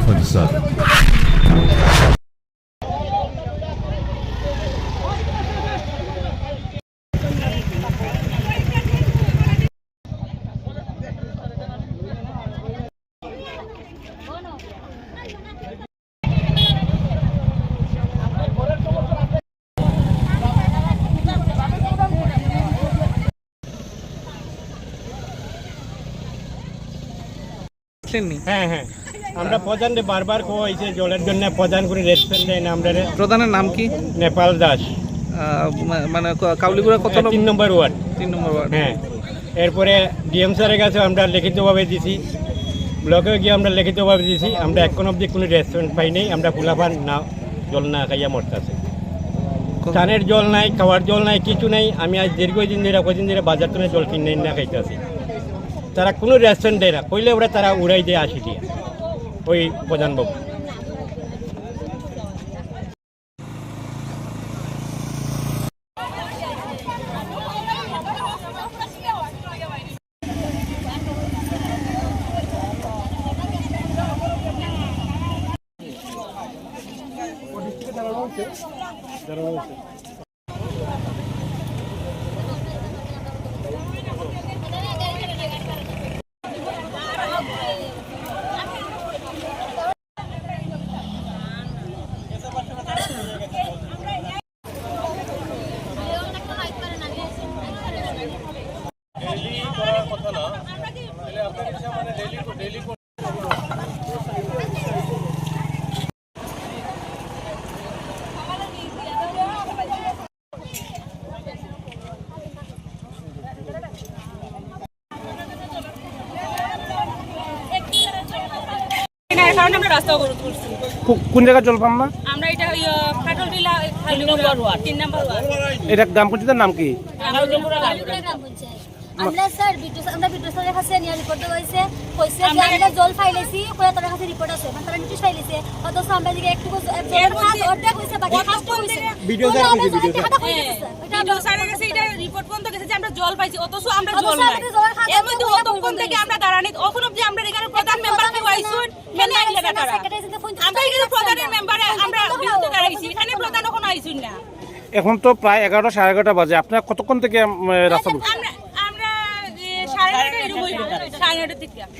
for the sun. আসলেননি হ্যাঁ হ্যাঁ আমরা প্রধানকে বারবার হয়েছে জলের জন্য প্রধান করে রেস্টুরেন্ট দেয় না আমরা প্রধানের নাম কি? নেপাল দাস। মানে কাউলিগুড়া কত তিন নম্বর নম্বর ওয়ার্ড। তিন নম্বর ওয়ার্ড। হ্যাঁ এরপরে ডিএম স্যারের কাছে আমরা লিখিতভাবে দিছি। ব্লকে গিয়ে আমরা লিখিতভাবে দিছি আমরা এখন অবধি কোনো রেস্টুরেন্ট পাই নাই আমরা ফুলাফান না জল না খাইয়া মরতেছে। স্নানের জল নাই খাওয়ার জল নাই কিছু নাই আমি আজ দীর্ঘদিন ধরে কদিন ধরে বাজার থেকে জল কিনে না খাইতেছি। তারা কোনো রেস্টুরেন্ট দেয় না কইলে ওরা তারা উড়াই দিয়ে আসি দিয়ে ওই প্রধানবাবু না, এর কারণে আমরা রাস্তা অবরোধ করছি কোন জায়গায় জল পান না? আমরা এটা ওই ফাটল টিলা তিন নম্বর ওয়ার্ড। তিন নম্বর ওয়ার্ড। এটা গ্রাম পঞ্চায়েতের নাম কি? গ্রাম পঞ্চায়েত। আমরা স্যার বিদ্যুৎ আমরা বিদ্যুৎ স্যারের কাছে নিয়ে রিপোর্ট হয়েছে। কইছে যে আমরা জল ফাইলেছি কইয়া তার কাছে রিপোর্ট আছে। মানে তারা নোটিশ ফাইলেছে। অথচ আমরা দিকে একটু জল খাস অর্ধেক হইছে বাকি খাস তো হইছে ভিডিও স্যার কইছে, ভিডিও স্যার। ভিডিও স্যারের কাছে এটা রিপোর্ট পর্যন্ত গেছে যে আমরা জল পাইছি অথচ আমরা জল নাই। এর মধ্যে অতক্ষণ থেকে আমরা দাঁড়ানি এখন অব্দি আমরা এখানে প্রধান মেম্বার কেউ আইলে আমরা এখানে প্রধানের মেম্বারে আমরা বিরুদ্ধে দাঁড়াইছি। এখানে প্রধান এখন আইসুন না। এখন তো প্রায় এগারোটা সাড়ে এগারোটা বাজে। আপনার কতক্ষণ থেকে রাস্তা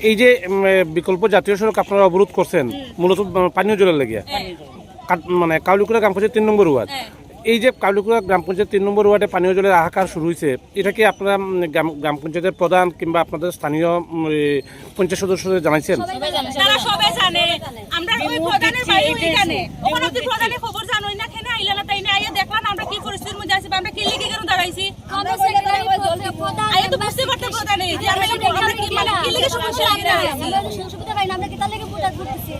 এই যে বিকল্প জাতীয় সড়ক আপনারা অবরোধ করছেন মূলত পানীয় জলের লেগে। কাট- মানে কাউলিকুড়া গ্রাম পঞ্চায়েত তিন নম্বর ওয়ার্ড। হ্যাঁ। এই যে কাউলিকুড়া গ্রাম পঞ্চায়েত তিন নম্বর ওয়ার্ডে পানীয় জলের হাহাকার শুরু হয়েছে এটা কি আপনারা গ্রাম গ্রাম পঞ্চায়েতের প্রধান কিংবা আপনাদের স্থানীয় পঞ্চায়েত সদস্যদের জানাইছেন? তারা সবাই জানে। আমরা ওই প্রধানের বাড়ি ওইখানে। ওখানে অব্দি প্রধানের খবর জানোই না খেনে আইলা না তাই না আইয়া দেখলাম আমরা কি পরিস্থিতির মধ্যে আছি আমরা কি লিখে কেন দাঁড়াইছি? আমরা সেক্রেটারি প্রধান আইয়া তো বুঝতে পারতে প্রধান যে আমরা আমরা কি মানে কি লিখে সমস্যা আমরা সুবিধা পাই না। আমরা কি তার লেগে ভোটার করতেছি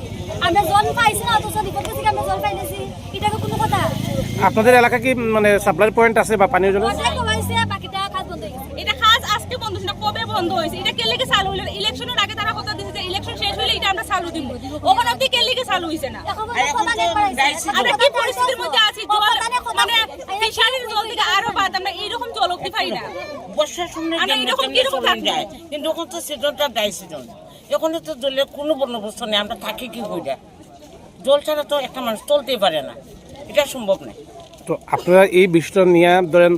আমরা জল পাইছি না অথচ রিপোর্ট করছি আমরা জল পাইতেছি? এটা কোনো কথা। আপনাদের এলাকা কি মানে সাপ্লাই পয়েন্ট আছে বা হয়ে গেছে। এটা আজকে বন্ধ কবে বন্ধ হয়েছে? এটা কে চালু হলো ইলেকশনের আগে তারা কথা দিয়েছে যে ইলেকশন শেষ হলে এটা আমরা চালু দিব। ওখানে অব্দি কে লিখে চালু হয়েছে। না। আমরা কি পরিস্থিতির মধ্যে আছি? মানে ফিশারির জল থেকে আরও বাদ আমরা এইরকম জল অব্দি পাই না। বর্ষার সময় এরকম কীরকম যায় কিন্তু এখন তো সিজনটা দেয় সিজন এখানে তো জলের কোনো বন্দোবস্ত নেই। আমরা থাকি কি কইরা? জল ছাড়া তো একটা মানুষ চলতেই পারে না। এটা সম্ভব নয়। তো আপনারা এই বিষয়টা নিয়ে ধরেন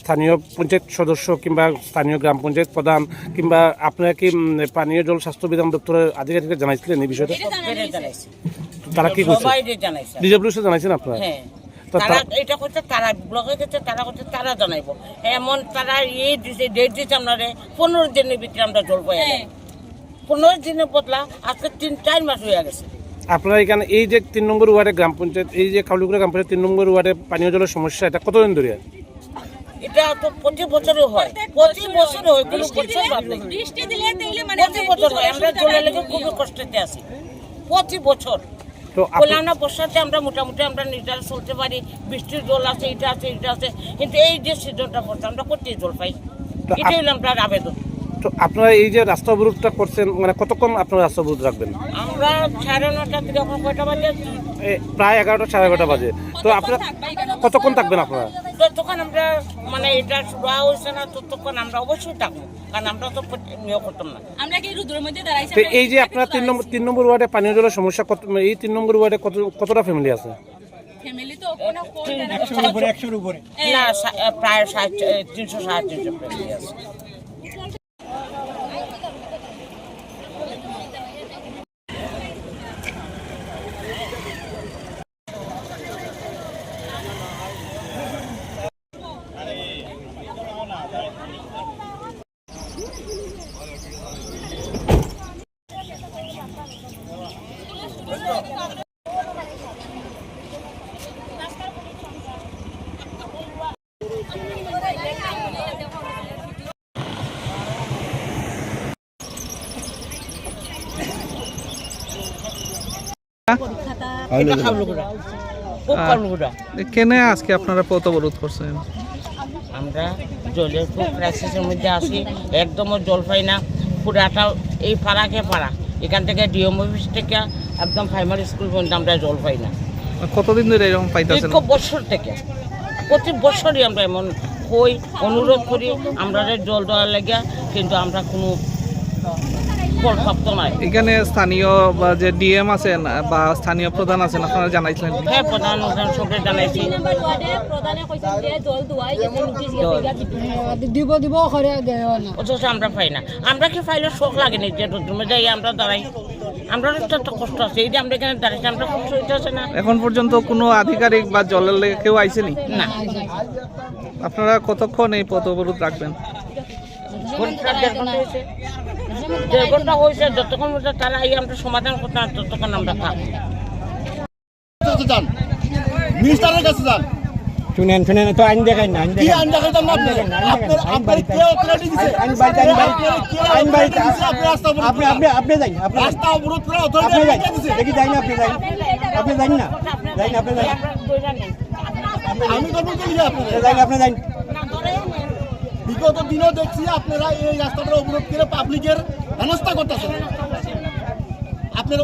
স্থানীয় পঞ্চায়েত সদস্য কিংবা স্থানীয় গ্রাম পঞ্চায়েত প্রধান কিংবা আপনারা কি পানীয় জল স্বাস্থ্য বিধান দপ্তরের আধিকারিককে জানাইছিলেন এই বিষয়টা? তারা কি করছে জানাইছেন আপনারা? হ্যাঁ। তো তারা এটা করছে তারা ব্লকে গেছে তারা করছে তারা জানাইবো। এমন তারা এই দিছে ডেট দিচ্ছে আমরা পনেরো দিনের ভিতরে আমরা জল পাই পনেরো দিনের বদলা আজকে তিন চার মাস হয়ে গেছে। আপনারা এখানে এই যে তিন নম্বর ওয়ার্ডে গ্রাম পঞ্চায়েত এই যে কাউলিগুড়া গ্রাম পঞ্চায়েত তিন নম্বর ওয়ার্ডে পানীয় জলের সমস্যা এটা কতদিন ধরে? এটা তো প্রতি বছরও হয়। প্রতি বছর হয় কোনো বছর বাদ নেই। বৃষ্টি দিলে দিলে মানে প্রতি বছর হয় আমরা জলের লেগে খুবই কষ্টতে আছি। প্রতি বছর। তো আমরা বর্ষাতে আমরা মোটামুটি আমরা নিজেরা চলতে পারি বৃষ্টির জল আছে এটা আছে এটা আছে কিন্তু এই যে সিজনটা পড়ছে আমরা কোথায় জল পাই। এটাই হলো আপনার আবেদন। আপনারা এই যে রাস্তা অবরোধটা করছেন মানে কতক্ষণ আপনারা রাস্তা অবরোধ রাখবেন? আমরা সাড়ে নটা থেকে কয়টা বাজে? প্রায় এগারোটা সাড়ে এগারোটা বাজে। তো আপনারা কতক্ষণ থাকবেন আপনারা? যতক্ষণ আমরা মানে এটা শুরু হয়েছে না ততক্ষণ আমরা অবশ্যই থাকব। কারণ আমরা তো নিয়োগ করতাম না। আমরা কি রুদ্রের মধ্যে দাঁড়াইছি? এই যে আপনার তিন নম্বর তিন নম্বর ওয়ার্ডে পানীয় জলের সমস্যা কত এই তিন নম্বর ওয়ার্ডে কত কতটা ফ্যামিলি আছে? ফ্যামিলি তো প্রায় তিনশো সাড়ে তিনশো ফ্যামিলি আছে। কেনে আজকে আপনারা পথ অবরোধ করছেন? আমরা জলের খুব ক্রাইসিসের মধ্যে আছি একদমও জল পাই না পুরাটা এই পাড়াকে পাড়া। এখান থেকে ডিএম অফিস থেকে একদম প্রাইমারি স্কুল পর্যন্ত আমরা জল পাই না। কতদিন ধরে এরকম পাইতেছেন? বছর থেকে। প্রতি বছরই আমরা এমন হই অনুরোধ করি আমরা জল দেওয়ার লাগে কিন্তু আমরা কোনো ফল প্রাপ্ত নাই এখানে স্থানীয় বা যে ডিএম আছেন বা স্থানীয় প্রধান আছেন আপনারা জানাইছিলেন? হ্যাঁ প্রধান সবকে জানাইছি। নাম্বার ওয়ার্ডে প্রধানে কইছেন যে জল দুয়াই যে নোটিশ গেছে দিব দিব করে না। অথচ আমরা পাই না। আমরা কি পাইলে শোক লাগেনি যে রুদ্রমে যাই আমরা দাঁড়াই। আমরা তো একটা কষ্ট আছে। এই যে আমরা এখানে দাঁড়াইছি আমরা কষ্ট হইতেছে না। এখন পর্যন্ত কোনো আধিকারিক বা জলের লেগে কেউ আইসেনি না? আপনারা কতক্ষণ এই পথ অবরোধ রাখবেন? ঘণ্টা দেড় ঘণ্টা হয়েছে দেড় ঘণ্টা হয়েছে যতক্ষণ তারা আই আমরা সমাধান করতে না ততক্ষণ আমরা থাকব। মিনিস্টারের কাছে যান। শুনেন শুনেন তো আইন দেখাই না আইন দেখাই আইন দেখাইতাম না আপনার আপনার আপনার কে অথরিটি দিছে? আইন বাড়িতে আইন বাড়িতে আইন বাড়িতে আপনি রাস্তা অবরোধ আপনি আপনি আপনি যাই আপনি রাস্তা অবরোধ করে আপনি অথরিটি দিছে? দেখি যাই না আপনি যাই। আপনি যাই না যাই না আপনি যাই। আমি করব কি লিখে আপনারা যাই না আপনি যাই। বিগত দিনও দেখছি আপনারা এই রাস্তাটা অবরোধ করে পাবলিকের হেনস্থা করতেছেন। আপনার